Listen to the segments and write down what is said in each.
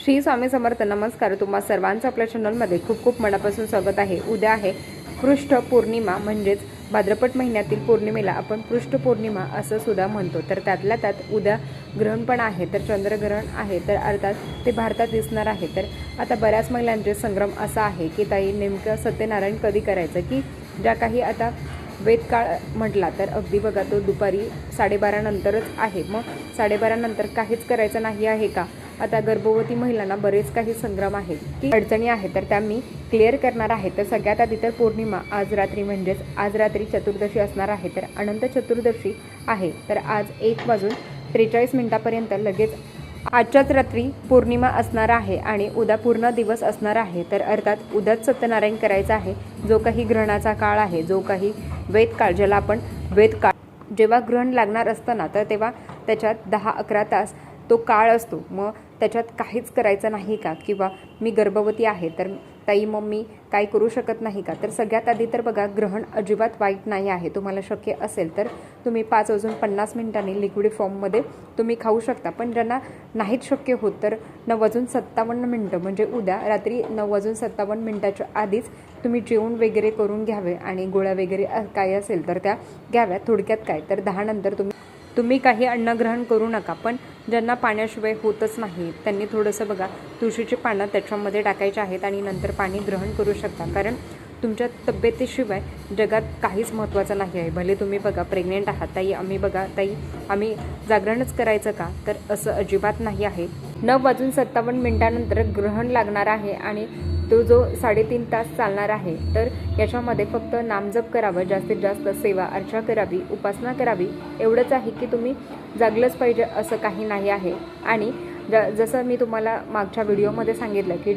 श्री स्वामी समर्थ नमस्कार. तुम्हा सर्वांचं आपल्या चॅनलमध्ये खूप खूप मनापासून स्वागत आहे. उद्या आहे पृष्ठ पौर्णिमा म्हणजेच भाद्रपट महिन्यातील पौर्णिमेला आपण पृष्ठ पौर्णिमा असं सुद्धा म्हणतो. तर त्यातल्या त्यात उद्या ग्रहण पण आहे तर चंद्रग्रहण आहे तर अर्थात ते भारतात दिसणार आहे. तर आता बऱ्याच महिलांचे संग्राम असा आहे की ताई नेमकं सत्यनारायण कधी करायचं? की ज्या काही आता वेदकाळ म्हटला तर अगदी बघा तो दुपारी साडेबारानंतरच आहे. मग साडेबारानंतर काहीच करायचं नाही आहे का? आता गर्भवती महिलांना बरेच काही संग्राम आहेत. की अडचणी आहेत तर त्या मी क्लिअर करणार आहे. तर सगळ्यात आधी तर पौर्णिमा आज रात्री म्हणजेच आज रात्री चतुर्दशी असणार आहे तर अनंत चतुर्दशी आहे. तर आज एक वाजून त्रेचाळीस मिनिटापर्यंत लगेच आजच्याच रात्री पौर्णिमा असणार आहे आणि उद्या पूर्ण दिवस असणार आहे तर अर्थात उद्याच सत्यनारायण करायचा आहे जो काही ग्रहणाचा काळ आहे जो काही वेदकाळ ज्याला आपण वेदकाळ जेव्हा ग्रहण लागणार असतं ना तर तेव्हा त्याच्यात दहा अकरा तास तो काळ असतो. मग त्याच्यात काहीच करायचं नाही का? किंवा मी गर्भवती आहे तर ताई मम्मी काय करू शकत नाही का? तर सगळ्यात आधी तर बघा ग्रहण अजिबात वाईट नाही आहे. तुम्हाला शक्य असेल तर तुम्ही पाच वाजून पन्नास मिनिटांनी लिक्विड फॉर्ममध्ये तुम्ही खाऊ शकता. पण ज्यांना नाहीच शक्य होत तर नऊ वाजून सत्तावन्न मिनटं म्हणजे उद्या रात्री नऊ वाजून सत्तावन्न मिनटाच्या आधीच तुम्ही जेवण वगैरे करून घ्यावे आणि गोळ्या वगैरे काय असेल तर त्या घ्याव्या थोडक्यात काय? तर दहा नंतर तुम्ही तुम्ही काही अन्नग्रहण करू नका. पण ज्यांना पाण्याशिवाय होतच नाही त्यांनी थोडंसं बघा तुळशीची पानं त्याच्यामध्ये टाकायची आहेत आणि नंतर पाणी ग्रहण करू शकता. कारण तुमच्या तब्येतीशिवाय जगात काहीच महत्त्वाचं नाही आहे. भले तुम्ही बघा प्रेग्नेंट आहात ताई आम्ही बघा ताई आम्ही जागरणच करायचं का? तर असं अजिबात नाही आहे. नऊ वाजून सत्तावन्न मिनिटानंतर ग्रहण लागणार आहे आणि तो जो साडेतीन तास चालणार आहे तर याच्यामध्ये फक्त नामजप करावं जास्तीत जास्त सेवा अर्चा करावी उपासना करावी एवढंच आहे की तुम्ही जागलंच पाहिजे असं काही नाही आहे. आणि ज जसं मी तुम्हाला मागच्या व्हिडिओमध्ये सांगितलं की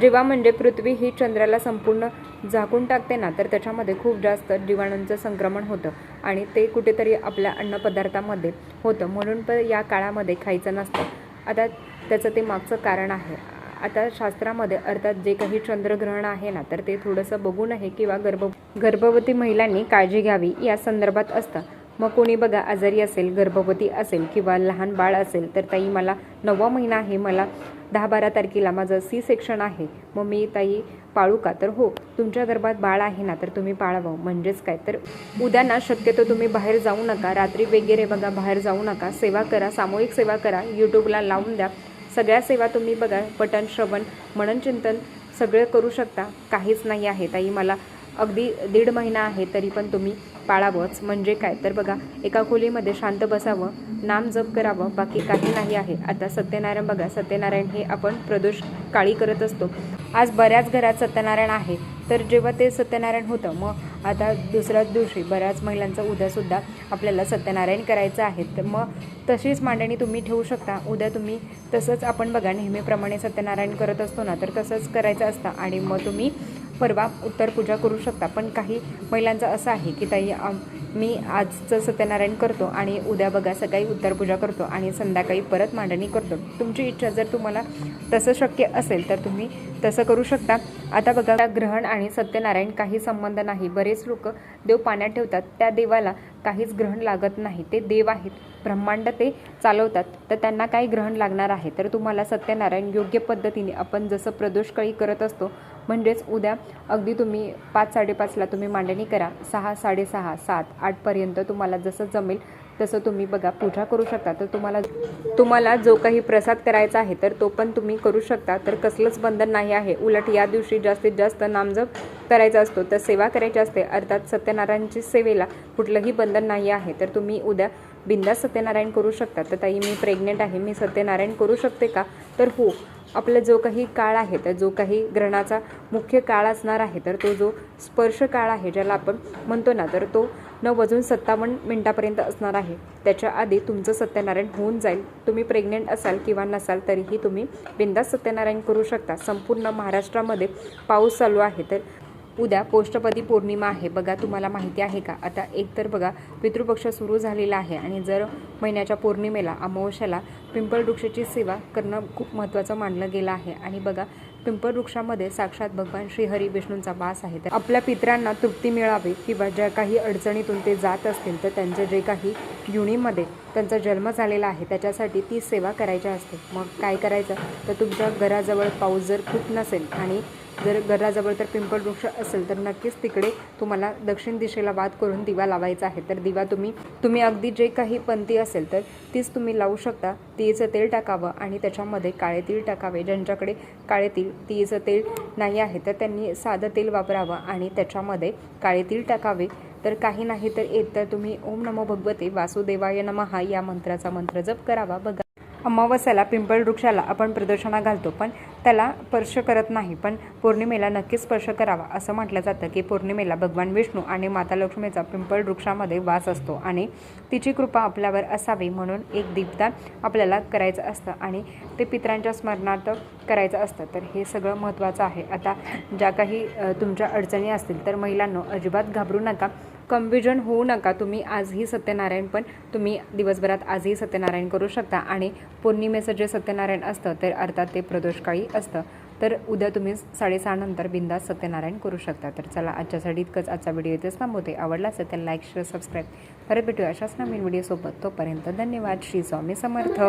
जेव्हा म्हणजे पृथ्वी ही चंद्राला संपूर्ण झाकून टाकते ना तर त्याच्यामध्ये खूप जास्त जीवाणूंचं संक्रमण होतं आणि ते कुठेतरी आपल्या अन्नपदार्थामध्ये होतं. म्हणून पण या काळामध्ये खायचं नसतं. आता त्याचं ते मागचं कारण आहे. आता शास्त्रामध्ये अर्थात जे काही चंद्रग्रहण आहे ना तर ते थोडंसं बघू नये किंवा गर्भ गर्भवती महिलांनी काळजी घ्यावी या संदर्भात असतं. मग कोणी बघा आजारी असेल गर्भवती असेल किंवा लहान बाळ असेल तर ताई मला नववा महिना आहे मला दहा बारा तारखेला माझं सी सेक्शन आहे. मग मी ताई पाळू का? तर हो तुमच्या गर्भात बाळ आहे ना तर तुम्ही पाळावं. म्हणजेच काय? तर उद्या ना शक्यतो तुम्ही बाहेर जाऊ नका. रात्री वगैरे बघा बाहेर जाऊ नका. सेवा करा सामूहिक सेवा करा. यूट्यूबला लावून द्या. सगळ्या सेवा तुम्ही बघा पठण श्रवण मनन चिंतन सगळं करू शकता. काहीच नाही आहे. ताई मला अगदी दीड महिना आहे तरी पण तुम्ही पाळावंच. म्हणजे काय? तर बघा एका खोलीमध्ये शांत बसावं नाम जप करावं बाकी काही नाही आहे. आता सत्यनारायण बघा सत्यनारायण हे आपण प्रदोष काळी करत असतो. आज बऱ्याच घरात सत्यनारायण आहे. तर जेव्हा ते सत्यनारायण होतं मग आता दुसऱ्याच दिवशी बऱ्याच महिलांचं उद्यासुद्धा आपल्याला सत्यनारायण करायचं आहे. तर मग तशीच मांडणी तुम्ही ठेवू शकता. उद्या तुम्ही तसंच आपण बघा नेहमीप्रमाणे सत्यनारायण करत असतो ना तर तसंच करायचं असतं. आणि मग तुम्ही परवा उत्तर पूजा करू शकता. पण काही महिलांचं असं आहे की ताई मी आजचं सत्यनारायण करतो आणि उद्या बघा सकाळी उत्तर पूजा करतो आणि संध्याकाळी परत मांडणी करतो. तुमची इच्छा जर तुम्हाला तसं शक्य असेल तर तुम्ही तसं करू शकता. आता बघा ग्रहण आणि सत्यनारायण काही संबंध नाही. बरेच लोक देव पाण्यात ठेवतात. त्या देवाला काहीच ग्रहण लागत नाही. ते देव आहेत. ब्रह्मांड ते चालवतात. तर त्यांना काही ग्रहण लागणार आहे. तर तुम्हाला सत्यनारायण योग्य पद्धतीने आपण जसं प्रदोषकळी करत असतो म्हणजेच उद्या अगदी तुम्ही पाच साडेपाचला तुम्ही मांडणी करा. सहा साडेसहा सात आठपर्यंत तुम्हाला जसं जमेल तसं तुम्ही बघा. पूजा करू शकता. तर तुम्हाला तुम्हाला जो काही प्रसाद करायचा आहे तर तो पण तुम्ही करू शकता. तर कसलंच बंधन नाही आहे. उलट या दिवशी जास्तीत जास्त नामजप करायचा असतो तर सेवा करायची असते. अर्थात सत्यनारायणची सेवेला कुठलंही बंधन नाही आहे. तर तुम्ही उद्या बिंदास सत्यनारायण करू शकता तर ताई मी प्रेग्नेंट आहे. मी सत्यनारायण करू शकते का? तर हो आपला जो काही काळ आहे तर जो काही ग्रहणाचा मुख्य काळ असणार आहे तर तो जो स्पर्श काळ आहे ज्याला आपण म्हणतो ना तर तो नऊ वाजून सत्तावन्न मिनटापर्यंत असणार आहे. त्याच्या आधी तुमचं सत्यनारायण होऊन जाईल. तुम्ही प्रेग्नेंट असाल किंवा नसाल तरीही तुम्ही बिंदास सत्यनारायण करू शकता. संपूर्ण महाराष्ट्रामध्ये पाऊस चालू आहे तर उद्या पोष्टपदी पौर्णिमा आहे. बघा तुम्हाला माहिती आहे का? आता एक तर बघा पितृपक्ष सुरू झालेला आहे आणि जर महिन्याच्या पौर्णिमेला अमावस्याला पिंपळ वृक्षाची सेवा करणं खूप महत्त्वाचं मानलं गेलं आहे. आणि बघा पिंपळ वृक्षामध्ये साक्षात भगवान श्रीहरी विष्णूंचा वास आहे. तर आपल्या पितरांना तृप्ती मिळावी किंवा ज्या काही अडचणीतून ते जात असतील तर त्यांचे जे काही युनीमध्ये त्यांचा जन्म झालेला आहे त्याच्यासाठी ती सेवा करायची असते. मग काय करायचं? तर तुमच्या घराजवळ पाऊस जर खूप नसेल आणि जर घराजवळ तर पिंपळ वृक्ष असेल तर नक्कीच तिकडे तुम्हाला दक्षिण दिशेला वाद करून दिवा लावायचा आहे. तर दिवा तुम्ही तुम्ही अगदी जे काही पंथी असेल तर तीच तुम्ही लावू शकता. तिळचं तेल टाकावं आणि त्याच्यामध्ये काळे तीळ टाकावे. ज्यांच्याकडे काळे तीळ तिळचं तेल नाही आहे तर त्यांनी साधं तेल वापरावं आणि त्याच्यामध्ये काळे तीळ टाकावे. तर काही नाही तर एक तर तुम्ही ओम नमो भगवते वासुदेवाय नमः या मंत्राचा मंत्र जप करावा. बघा. अमावस्याला पिंपळ वृक्षाला आपण प्रदर्शना घालतो पण त्याला स्पर्श करत नाही पण पौर्णिमेला नक्कीच स्पर्श करावा. असं म्हटलं जातं की पौर्णिमेला भगवान विष्णू आणि माता लक्ष्मीचा पिंपळ वृक्षामध्ये वास असतो आणि तिची कृपा आपल्यावर असावी म्हणून एक दीपदान आपल्याला करायचं असतं आणि ते पितरांच्या स्मरणार्थ करायचं असतं. तर हे सगळं महत्त्वाचं आहे. आता ज्या काही तुमच्या अडचणी असतील तर महिलांनो अजिबात घाबरू नका. कन्फ्युजन होऊ नका. तुम्ही आजही सत्यनारायण पण तुम्ही दिवसभरात आजही सत्यनारायण करू शकता. आणि पौर्णिमेचं जे सत्यनारायण असतं तर अर्थात ते प्रदोषकाळी असतं. तर उद्या तुम्ही साडेसहा नंतर बिंदास सत्यनारायण करू शकता. तर चला आजच्यासाठी इतकंच. आजचा व्हिडिओ इथेच थांबवते. आवडला असेल तर लाईक शेअर सबस्क्राईब. परत भेटूया अशाच नवीन व्हिडिओसोबत. तोपर्यंत धन्यवाद. श्री स्वामी समर्थ.